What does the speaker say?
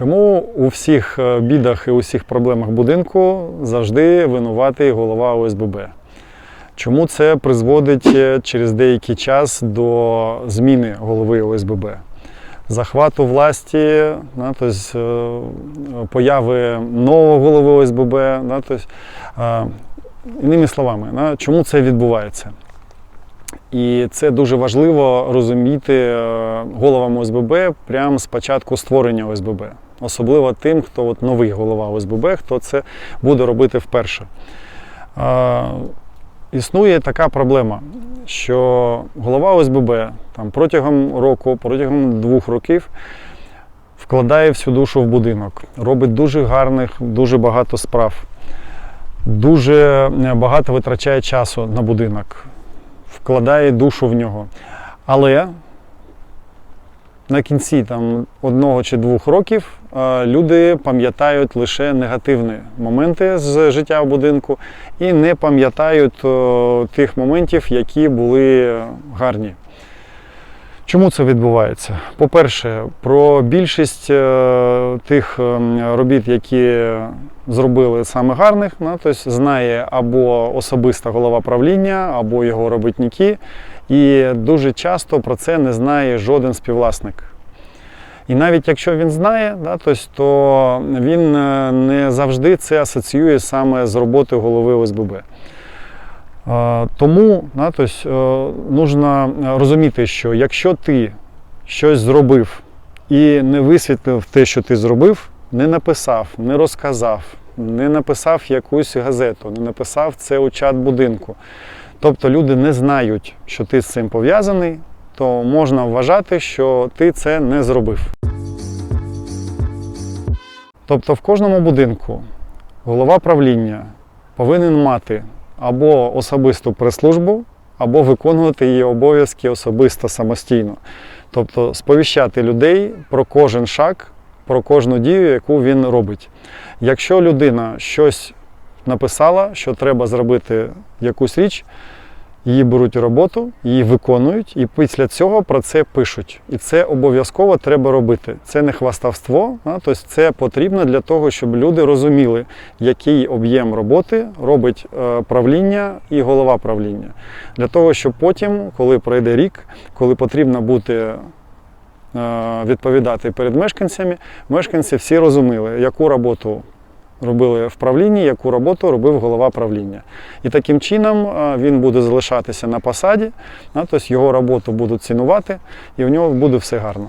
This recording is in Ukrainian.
Чому у всіх е, бідах і усіх проблемах будинку завжди винуватий голова ОСББ? Чому це призводить е, через деякий час до зміни голови ОСББ? Захвату власті, да, тобто, е, появи нового голови ОСББ. Да, тобто, Іними словами, чому це відбувається? І це дуже важливо розуміти е, головам ОСББ прямо з початку створення ОСББ. Особливо тим, хто от новий голова ОСББ, хто це буде робити вперше. Е, Існує така проблема, що голова ОСББ там, протягом року, протягом двох років вкладає всю душу в будинок, робить дуже гарних, дуже багато справ, дуже е, багато витрачає часу на будинок, вкладає душу в нього. Але на кінці там, одного чи двох років е, люди пам'ятають лише негативні моменти з життя в будинку і не пам'ятають е, тих моментів, які були гарні. Чому це відбувається? По-перше, про більшість е, тих е, робіт, які зробили саме гарних, ну, тобто знає або особиста голова правління, або його робітники, і дуже часто про це не знає жоден співвласник. І навіть якщо він знає, да, тобто, то він е, не завжди це асоціює саме з роботою голови ОСББ. Е, Тому да, тобто, нужно розуміти, що якщо ти щось зробив і не висвітлив те, що ти зробив, не написав, не розказав, не написав якусь газету, не написав це у чат будинку. Тобто люди не знають, що ти з цим пов'язаний, то можна вважати, що ти це не зробив. Тобто в кожному будинку голова правління повинен мати або особисту прес-службу, або виконувати її обов'язки особисто самостійно. Тобто сповіщати людей про кожен шаг, про кожну дію, яку він робить. Якщо людина щось написала, що треба зробити якусь річ, її беруть у роботу, її виконують, і після цього про це пишуть. І це обов'язково треба робити. Це не хвастовство, а, тобто це потрібно для того, щоб люди розуміли, який об'єм роботи робить е, правління і голова правління. Для того, щоб потім, коли пройде рік, коли потрібно бути е, відповідати перед мешканцями, мешканці всі розуміли, яку роботу робили в правлінні, яку роботу робив голова правління. І таким чином е, він буде залишатися на посаді, тобто його роботу будуть цінувати, і в нього буде все гарно.